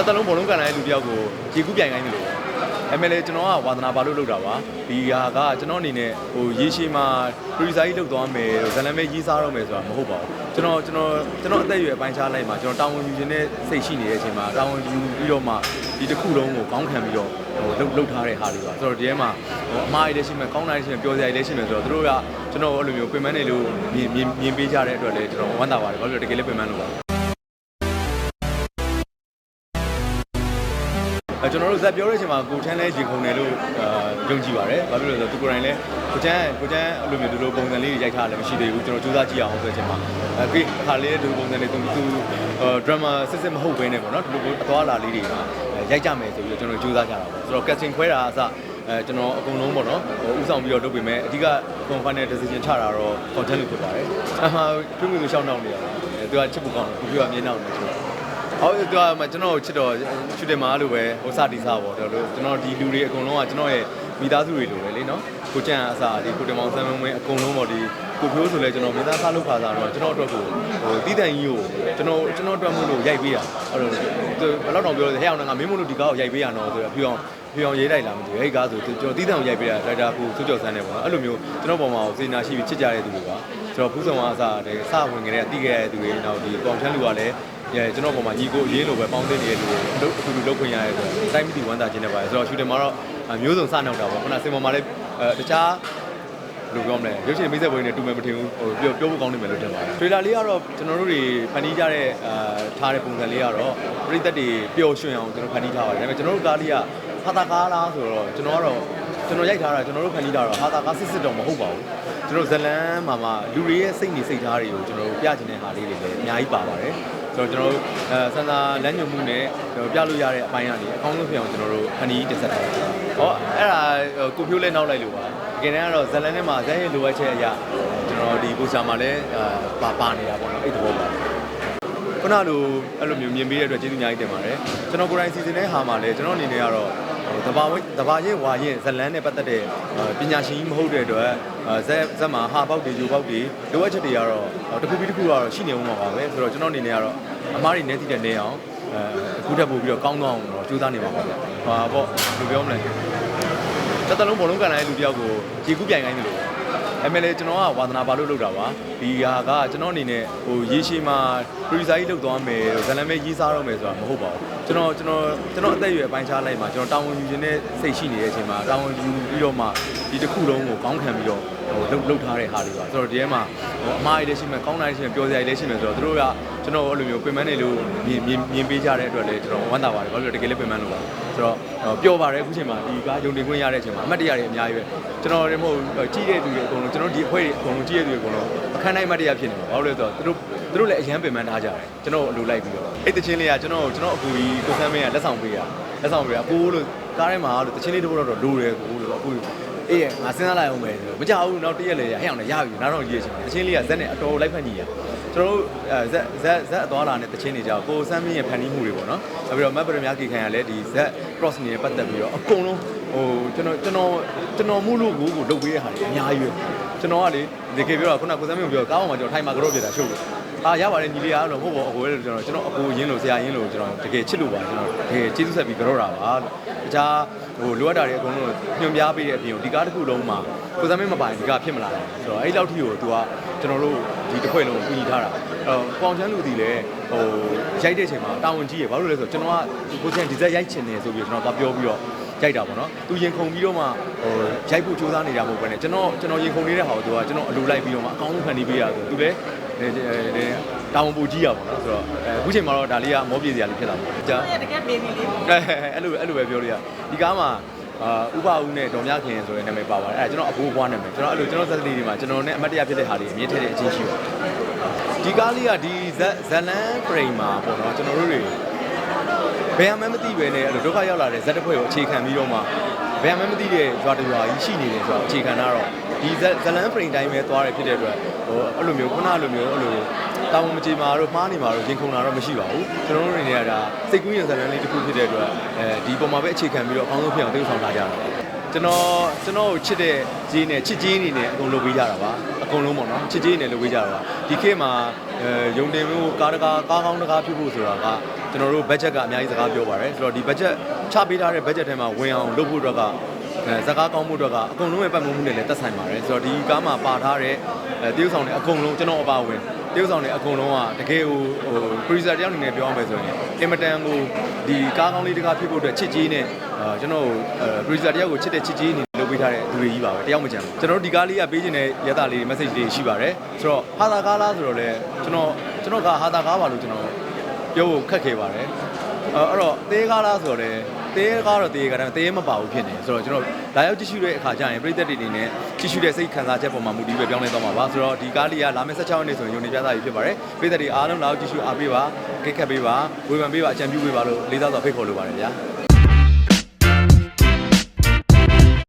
တစ်သက်လုံးဘောလုံးကန်တိုင်းလူတစ်ယောက်ကိုရေကူးပြိုင်ခိုင်းတယ်လို့အဲ့မဲ့လေကျွန်တော်ကဝါသနာပါလို့လုပ်တာပါဒီဟာကကျွန်တော်အနေနဲ့ဟိုရေရှည်မှာ producer ကြီးလုပ်သွားမယ်ဇလန်မဲရေးစားတော့မယ်ဆိုတာမဟုတ်ပါဘူးကျွန်တော်ကျွန်တော်ကျွန်တော်အသက်အရွယ်အပိုင်းခြားလိုက်မှာကျွန်တော်တာဝန်ယူခြင်းနဲ့စိတ်ရှိနေတဲ့အချိန်မှာတာဝန်ယူပြီးတော့မှဒီတစ်ခုလုံးကိုကောင်းခံပြီးတော့ဟိုလုပ်လုပ်ထားတဲ့ဟာတွေပါဆိုတော့ဒီထဲမှာဟိုအမားရည်လည်းရှိမယ်ကောင်းတာလည်းရှိမယ်ပျော်စရာလည်းရှိမယ်ဆိုတော့သူတို့ကကျွန်တော်အဲ့လိုမျိုးပင်မနေလို့မြင်မြင်မြင်ပေးကြတဲ့အတွက်လည်းကျွန်တော်ဝမ်းသာပါတယ်ဘာလို့လဲတကယ်လည်းပင်မလို့ပါ ကျွန်တော်တို့ဇက်ပြောတဲ့အချိန်မှာကိုချမ်းလဲရေခုန်တယ်လို့အာယုံကြည်ပါတယ်။ဘာဖြစ်လို့လဲဆိုတော့သူကိုယ်တိုင်လဲကိုချမ်းကိုချမ်းအဲ့လိုမျိုးဒီလိုပုံစံလေးတွေရိုက်ထားတယ်မရှိသေးဘူးကျွန်တော်စူးစမ်းကြည့်အောင်ဆိုတဲ့အချိန်မှာအဲဒီအခါလေးဒီလိုပုံစံလေးသူသူဒရမာစစ်စစ်မဟုတ်ဘဲနဲ့ပေါ့နော်ဒီလိုအသွားလာလေးတွေမှာရိုက်ကြမယ်ဆိုပြီးတော့ကျွန်တော်စူးစမ်းကြတာပေါ့ဆိုတော့ casting ခွဲတာအစအဲကျွန်တော်အကုန်လုံးပေါ့နော်ဟိုဥဆောင်ပြီးတော့လုပ်ပေးမယ်အဓိက final decision ချတာတော့ content လို့ဖြစ်ပါတယ်။အမှပြုံးမှုရှောင်းနှောင်းနေရတာအဲသူကချစ်ဖို့ကောင်းတယ်ကိုပြောအမြင်နှောင်းနေဆိုတော့ ဟုတ်သူကမှကျွန်တော်ကိုချစ်တော့ချစ်တယ်မှာလို့ပဲဟိုစတီစားပေါ့တော်လို့ကျွန်တော်ဒီလူတွေအကုန်လုံးကကျွန်တော်ရဲ့မိသားစုတွေလိုပဲလေနော်ကိုကျန်အစားဒီကိုတမောင်ဆန်းမင်းမင်းအကုန်လုံးပေါ့ဒီကိုဖြိုးဆိုလဲကျွန်တော်မိသားစားလို့ခါစားတော့ကျွန်တော်အတွက်ကိုဟိုတီးတန်ကြီးကိုကျွန်တော်ကျွန်တော်အတွက်မို့လို့ရိုက်ပေးတာအဲ့တော့သူဘယ်တော့တော့ပြောလဲဟဲ့အောင်ငါမင်းမို့လို့ဒီကားကိုရိုက်ပေးရတော့ဆိုတော့ပြီးအောင်ပြီးအောင်ရေးလိုက်လာမှသူအဲ့ကားဆိုကျွန်တော်တီးတန်ကိုရိုက်ပေးတာဒါတာကိုစိုးကြော်ဆန်းတယ်ပေါ့နော်အဲ့လိုမျိုးကျွန်တော်ပုံမှာစေနာရှိပြီးချစ်ကြတဲ့သူတွေပါကျွန်တော်ဖူးဆောင်အားအစားတဲ့စဝင်ကြတဲ့တီးခဲ့တဲ့သူတွေနောက်ဒီကောင်ချမ်းလူကလည်း ရဲကျွန်တော်ပုံမှာညီကိုအရေးလိုပဲပေါင်းသိနေတဲ့လူတွေအလုပ်အတူတူလုပ်ခွင့်ရတဲ့အတွက်တိုင်းမီတီဝမ်းသာခြင်းနဲ့ပါတယ်ဆိုတော့ရှူတင်မှာတော့မျိုးစုံစနောက်တာပေါ့ခုနစင်ပေါ်မှာလည်းအဲတခြားဘယ်လိုပြောမလဲရုပ်ရှင်မိတ်ဆက်ပွဲတွေတူမယ်မထင်ဘူးဟိုပြောပြောဖို့ကောင်းနေမယ်လို့ထင်ပါတယ်ထရေလာလေးကတော့ကျွန်တော်တို့တွေဖန်တီးကြတဲ့အာထားတဲ့ပုံစံလေးကတော့ပရိသတ်တွေပျော်ရွှင်အောင်ကျွန်တော်ဖန်တီးထားပါတယ်ဒါပေမဲ့ကျွန်တော်တို့ကားလေးကဟာတာကားလားဆိုတော့ကျွန်တော်ကတော့ကျွန်တော်ရိုက်ထားတာကျွန်တော်တို့ဖန်တီးတာတော့ဟာတာကားစစ်စစ်တော့မဟုတ်ပါဘူးကျွန်တော်ဇလန်းမှာမှာလူတွေရဲ့စိတ်နေစိတ်ထားတွေကိုကျွန်တော်တို့ပြချင်တဲ့ဟာလေးတွေလည်းအများကြီးပါပါတယ် ဆိုတော့ကျွန်တော်တို့အဲစန္ဒာလမ်းညွှန်မှုနဲ့ကျွန်တော်ပြလို့ရတဲ့အပိုင်းကနေအကောင်းဆုံးဖြစ်အောင်ကျွန်တော်တို့ဖန်တီးတင်ဆက်ထားပါတယ်။ဟောအဲ့ဒါကိုဖြိုးလဲနောက်လိုက်လို့ပါ။တကယ်တမ်းကတော့ဇလန်ထဲမှာဇက်ရဲ့လိုအပ်ချက်အရာကျွန်တော်ဒီပိုစတာမှာလည်းအဲပါပါနေတာပေါ့နော်အဲ့ဒီဘောပါ။ခုနလိုအဲ့လိုမျိုးမြင်ပေးတဲ့အတွက်ကျေးဇူးအများကြီးတင်ပါတယ်။ကျွန်တော်ကိုယ်တိုင်စီစဉ်တဲ့ဟာမှာလည်းကျွန်တော်အနေနဲ့ကတော့ တဘာဝတဘာရင်ဝါရင်ဇလန်းနဲ့ပတ်သက်တဲ့ပညာရှင်ကြီးမဟုတ်တဲ့အတွက်ဇက်ဇက်မှာဟာပေါက်တွေဂျိုပေါက်တွေလိုအပ်ချက်တွေကတော့တစ်ခုပြီးတစ်ခုကတော့ရှိနေဦးမှာပါပဲဆိုတော့ကျွန်တော်အနေနဲ့ကတော့အမားတွေနဲ့တည်တဲ့နေအောင်အဲအခုတက်ပို့ပြီးတော့ကောင်းသွားအောင်တော့ကြိုးစားနေပါပါဗျ။ဟာပေါ့ဘယ်လိုပြောမလဲ။တစ်သက်လုံးဘောလုံးကန်တိုင်းလူတစ်ယောက်ကိုရေကူးပြိုင်ခိုင်းတယ်လို့အဲ့မဲ့လေကျွန်တော်ကဝါသနာပါလို့လုပ်တာပါဒီဟာကကျွန်တော်အနေနဲ့ဟိုရေရှည်မှာ producer ကြီးလုပ်သွားမယ်ဇလန်မဲရေးစားတော့မယ်ဆိုတာမဟုတ်ပါဘူး ကျွန်တော်ကျွန်တော်ကျွန်တော်အသက်အရွယ်အပိုင်းခြားလိုက်မှာကျွန်တော်တာဝန်ယူခြင်းနဲ့စိတ်ရှိနေတဲ့အချိန်မှာတာဝန်ယူပြီးတော့မှဒီတစ်ခုလုံးကိုကောင်းခံပြီးတော့ဟိုလုပ်လုပ်ထားတဲ့ဟာတွေပါဆိုတော့ဒီထဲမှာဟိုအမားရည်လည်းရှိမယ်ကောင်းတာလည်းရှိမယ်ပျော်စရာလည်းရှိမယ်ဆိုတော့သူတို့ကကျွန်တော်အဲ့လိုမျိုးပင်မနေလို့မြင်မြင်မြင်ပေးကြတဲ့အတွက်လည်းကျွန်တော်ဝမ်းသာပါတယ်ဘာလို့လဲတကယ်လည်းပင်မလို့ပါဆိုတော့ပျော်ပါတယ်အခုချိန်မှာဒီကားယုံတင်ခွင့်ရတဲ့အချိန်မှာအမတ်တရတွေအများကြီးပဲကျွန်တော်လည်းမဟုတ်ကြီးတဲ့သူတွေအကုန်လုံးကျွန်တော်ဒီအဖွဲ့တွေအကုန်လုံးကြီးတဲ့သူတွေအကုန်လုံးအခန်းတိုင်းအမတ်တရဖြစ်နေပါဘာလို့လဲဆိုတော့သူတို့ သူတို့လည်းအရန်ပင်ပန်းထားကြတယ်ကျွန်တော်အလိုလိုက်ပြီးတော့အဲ့တချင်းလေးကကျွန်တော်ကျွန်တော်အကူကြီးကိုဆန်းမင်းကလက်ဆောင်ပေးရလက်ဆောင်ပေးရအကိုလို့ကားထဲမှာလို့တချင်းလေးတစ်ပုဒ်တော့လိုတယ်ကိုလို့အကူအေးငါစဉ်းစားလိုက်အောင်မယ်မကြောက်ဘူးနောက်တရက်လေဟဲ့အောင်လည်းရပြီနောက်တော့ရေးချင်တယ်တချင်းလေးကဇက်နဲ့အတော်လိုက်ဖက်ညီရကျွန်တော်တို့ဇက်ဇက်ဇက်အသွားလာနဲ့တချင်းနေကြကိုဆန်းမင်းရဲ့ဖန်တီးမှုတွေပေါ့နော်နောက်ပြီးတော့မတ်ပရမကေခံရလဲဒီဇက် cross နေပတ်သက်ပြီးတော့အကုန်လုံးဟိုကျွန်တော်ကျွန်တော်ကျွန်တော်မှုလို့ကိုကိုလုပ်ပေးရတဲ့ဟာတွေအများကြီးပဲ ကျွန်တော်ကလေဒီကေပြောတာခုနကိုဆန်းမင်းကိုပြောကားပေါ်မှာကျွန်တော်ထိုင်မှာကတော့ပြတာရှုပ်လို့အာရပါတယ်ညီလေးအားလို့ဟုတ်ပါအကိုလည်းကျွန်တော်ကျွန်တော်အကိုရင်းလို့ဆရာရင်းလို့ကျွန်တော်တကယ်ချစ်လို့ပါကျွန်တော်တကယ်ကျေးဇူးဆက်ပြီးကြောတာပါတခြားဟိုလိုအပ်တာတွေအကုန်လုံးညွှန်ပြပေးတဲ့အပြင်ဒီကားတစ်ခုလုံးမှာကိုစမ်းမင်းမပိုင်ဒီကားဖြစ်မလာဘူးဆိုတော့အဲ့လောက်ထိကိုသူကကျွန်တော်တို့ဒီတစ်ခွက်လုံးကိုကူညီထားတာအဲ့တော့ပေါင်ချမ်းလူတီလည်းဟိုရိုက်တဲ့အချိန်မှာတာဝန်ကြီးရဘာလို့လဲဆိုတော့ကျွန်တော်ကကိုချမ်းဒီဇက်ရိုက်ချင်တယ်ဆိုပြီးကျွန်တော်ကပြောပြီးတော့ ရိုက်တာပေါ့နော်သူရင်ခုန်ပြီးတော့မှဟိုရိုက်ဖို့ကြိုးစားနေတာမဟုတ်ဘဲနဲ့ကျွန်တော်ကျွန်တော်ရင်ခုန်နေတဲ့ဟာကိုသူကကျွန်တော်အလိုလိုက်ပြီးတော့မှအကောင်းဆုံးဖန်တီးပေးရဆိုသူလည်းတောင်းပူကြီးရပါတော့ဆိုတော့အခုချိန်မှာတော့ဒါလေးကမောပြေစရာလေးဖြစ်လာပါကြာတကယ်ပေးနေလေးပေါ့အဲ့လိုအဲ့လိုပဲပြောလို့ရဒီကားမှာအာဥပဦးနဲ့ဒေါ်မြခင်ဆိုတဲ့နာမည်ပါပါတယ်အဲ့ဒါကျွန်တော်အဖိုးဘွားနာမည်ကျွန်တော်အဲ့လိုကျွန်တော်ဇက်စလီတွေမှာကျွန်တော်နဲ့အမတ်တရဖြစ်တဲ့ဟာတွေအမြင်ထည့်တဲ့အချင်းရှိပါတယ်ဒီကားလေးကဒီဇက်ဇလန်ဖရိမ်မှာပေါ့နော်ကျွန်တော်တို့တွေ ဘယ်အမှမသိပဲနဲ့အဲ့လိုဒုက္ခရောက်လာတဲ့ဇက်တစ်ဖွဲ့ကိုအခြေခံပြီးတော့မှဘယ်အမှမသိတဲ့ရွာတရွာကြီးရှိနေတယ်ဆိုတော့အခြေခံတာတော့ဒီဇက်ဇလန်ဖရိမ်တိုင်းပဲသွားတယ်ဖြစ်တဲ့အတွက်ဟိုအဲ့လိုမျိုးခုနလိုမျိုးအဲ့လိုတောင်းမကြေမာတော့မှားနေမှာတော့ရင်ခုန်တာတော့မရှိပါဘူးကျွန်တော်တို့အနေနဲ့ကဒါစိတ်ကူးရင်ဇလန်လေးတစ်ခုဖြစ်တဲ့အတွက်အဲဒီပုံမှာပဲအခြေခံပြီးတော့အကောင်းဆုံးဖြစ်အောင်တိကျဆောင်လာကြတာပါကျွန်တော်ကျွန်တော်ကိုချစ်တဲ့ကြီးနဲ့ချစ်ကြီးအနေနဲ့အကုန်လုပ်ပေးကြတာပါအ ကုန်လုံးပေါ့နော်ချစ်ကြီးအနေနဲ့လုပ်ပေးကြတာပါဒီခေတ်မှာအဲယုံတင်မျိုးကားတကားကားကောင်းတကားဖြစ်ဖို့ဆိုတာကကျွန်တော်တို့ budget ကအများကြီးစကားပြောပါတယ်ဆိုတော့ဒီ budget ချပေးထားတဲ့ budget ထဲမှာဝင်အောင်လုပ်ဖို့အတွက်က အဲစကားကောင်းမှုအတွက်ကအကုန်လုံးရဲ့ပတ်မမှုနဲ့လည်းသက်ဆိုင်ပါတယ်ဆိုတော့ဒီကားမှာပါထားတဲ့အဲတရုပ်ဆောင်တွေအကုန်လုံးကျွန်တော်အပါအဝင်တရုပ်ဆောင်တွေအကုန်လုံးကတကယ်ဟိုဟို producer တယောက်အနေနဲ့ပြောရမယ်ဆိုရင်အင်မတန်ကိုဒီကားကောင်းလေးတစ်ကားဖြစ်ဖို့အတွက်ချစ်ကြီးနဲ့အာကျွန်တော်အဲ producer တယောက်ကိုချစ်တဲ့ချစ်ကြီးအနေနဲ့လုပ်ပေးထားတဲ့လူတွေကြီးပါပဲတယောက်မကြမ်းဘူးကျွန်တော်တို့ဒီကားလေးကပေးခြင်းတဲ့ရသလေး message လေးရှိပါတယ်ဆိုတော့ဟာသာကားလားဆိုတော့လေကျွန်တော်ကျွန်တော်ကဟာသာကားပါလို့ကျွန်တော်ပြောဖို့ခက်ခဲပါတယ်အဲအဲ့တော့သေးကားလားဆိုတော့လေ သေးကားတော့သေးကားတယ်သေးမပါဘူးဖြစ်နေဆိုတော့ကျွန်တော်လာရောက်ကြည့်ရှုတဲ့အခါကျရင်ပြည်သက်တွေအနေနဲ့ကြည့်ရှုတဲ့စိတ်ခံစားချက်ပေါ်မှာမူတည်ပြီးပြောင်းလဲသွားမှာပါဆိုတော့ဒီကားလေးကလာမယ့်16ရက်နေ့ဆိုရင်ယုံနေပြသရေးဖြစ်ပါတယ်ပြည်သက်တွေအားလုံးလာရောက်ကြည့်ရှုအားပေးပါကိတ်ခတ်ပေးပါဝေဖန်ပေးပါအကြံပြုပေးပါလို့လေးစားစွာဖိတ်ခေါ်လိုပါတယ်ဗျာ